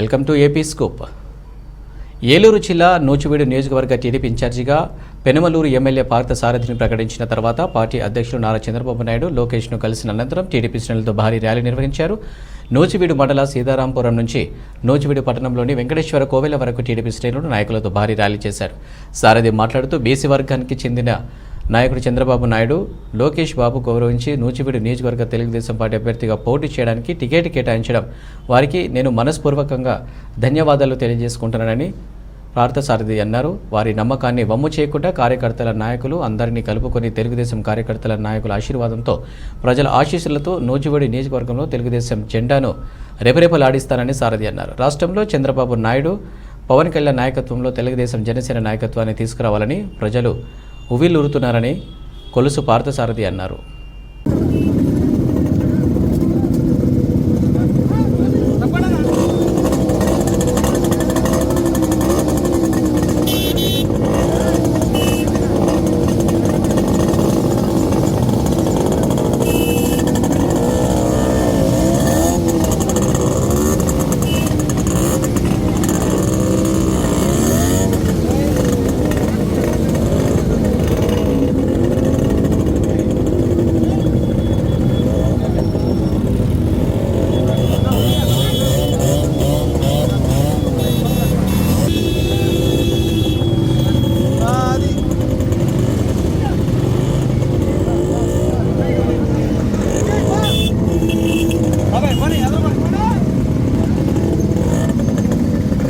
Welcome to AP scoop Eluru జిల్లా నూచివీడు నియోజకవర్గ TDP ఇన్ఛార్జిగా పెనమలూరు ఎమ్మెల్యే పార్థ సారథిని ప్రకటించిన తర్వాత పార్టీ అధ్యక్షులు నారా చంద్రబాబు నాయుడు లోకేష్ను కలిసిన అనంతరం టీడీపీ శ్రేణులతో భారీ ర్యాలీ నిర్వహించారు. నూచివీడు మండల సీతారాంపురం నుంచి నూచివీడు పట్టణంలోని వెంకటేశ్వర కోవెల వరకు టీడీపీ శ్రేణులు నాయకులతో భారీ ర్యాలీ చేశారు. సారథి మాట్లాడుతూ బీసీ వర్గానికి చెందిన నాయకుడు చంద్రబాబు నాయుడు లోకేష్ బాబు గౌరవించి నూచివీడు నియోజకవర్గ తెలుగుదేశం పార్టీ అభ్యర్థిగా పోటీ చేయడానికి టికెట్ కేటాయించడం వారికి నేను మనస్పూర్వకంగా ధన్యవాదాలు తెలియజేసుకుంటున్నానని పార్థసారథి అన్నారు. వారి నమ్మకాన్ని వమ్ము చేయకుండా కార్యకర్తల నాయకులు అందరినీ కలుపుకొని తెలుగుదేశం కార్యకర్తల నాయకుల ఆశీర్వాదంతో ప్రజల ఆశీస్సులతో నూజివీడు నియోజకవర్గంలో తెలుగుదేశం జెండాను రెపరెపలాడిస్తానని సారథి అన్నారు. రాష్ట్రంలో చంద్రబాబు నాయుడు పవన్ కళ్యాణ్ నాయకత్వంలో తెలుగుదేశం జనసేన నాయకత్వాన్ని తీసుకురావాలని ప్రజలు ఉవ్విల్లూరుతున్నారని కొలుసు పార్థసారథి అన్నారు.